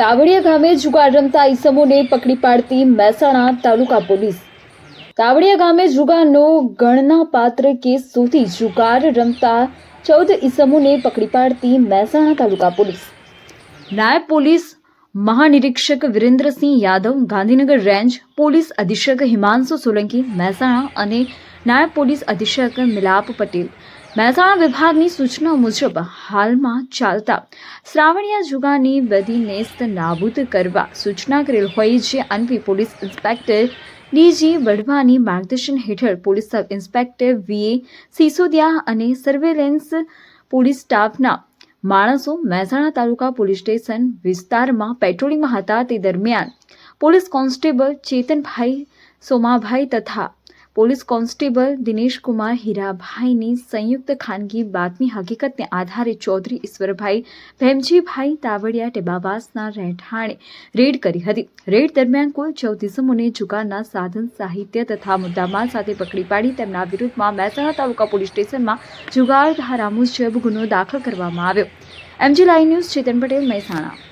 તાવડિયા ગામે જુગાર રમતા ઈસમોને પકડી પાડતી મહેસાણા તાલુકા પોલીસ. તાવડિયા ગામે જુગારનો ગણના પાત્ર કેસ શોધી જુગાર રમતા ચૌદ ઈસમોને પકડી પાડતી મહેસાણા તાલુકા પોલીસ. નાયબ પોલીસ મહાનિરીક્ષક વિરેન્દ્રસિંહ યાદવ ગાંધીનગર રેન્જ પોલીસ અધિક્ષક હિમાંશુ સોલંકી મહેસાણા અને નાયબ પોલીસ અધિક્ષક મિલાપ પટેલ. મહેસાણા વિભાગની સૂચના મુજબ હાલમાં ચાલતા શ્રાવણીયા જુગાની બધી નેસ્ત નાબૂદ કરવા સૂચના કરેલ હોય જે અનપી police inspector D G Wadhwani માર્ગદર્શન હેઠળ police sub inspector V A Sisodiya અને સર્વેલન્સ પોલીસ સ્ટાફના માણસો મહેસાણા તાલુકા પોલીસ સ્ટેશન વિસ્તારમાં પેટ્રોલિંગમાં હતા. તે દરમિયાન પોલીસ કોન્સ્ટેબલ ચેતનભાઈ સોમાભાઈ તથા પોલીસ કોન્સ્ટેબલ દિનેશકુમાર હીરાભાઈની સંયુક્ત ખાનગી બાતમી હકીકતને આધારે ચૌધરી ઈશ્વરભાઈ ભેમજીભાઈ તાવડિયા ટેબાવાસના રહેઠાણે રેડ કરી હતી. રેડ દરમિયાન કુલ ચૌદ ઇસમોને જુગારના સાધન, સાહિત્ય તથા મુદ્દામાલ સાથે પકડી પાડી તેમના વિરુદ્ધમાં મહેસાણા તાલુકા પોલીસ સ્ટેશનમાં જુગાર ધારા મુજબ ગુનો દાખલ કરવામાં આવ્યો. MG live news Chetan Patel, Mahesana.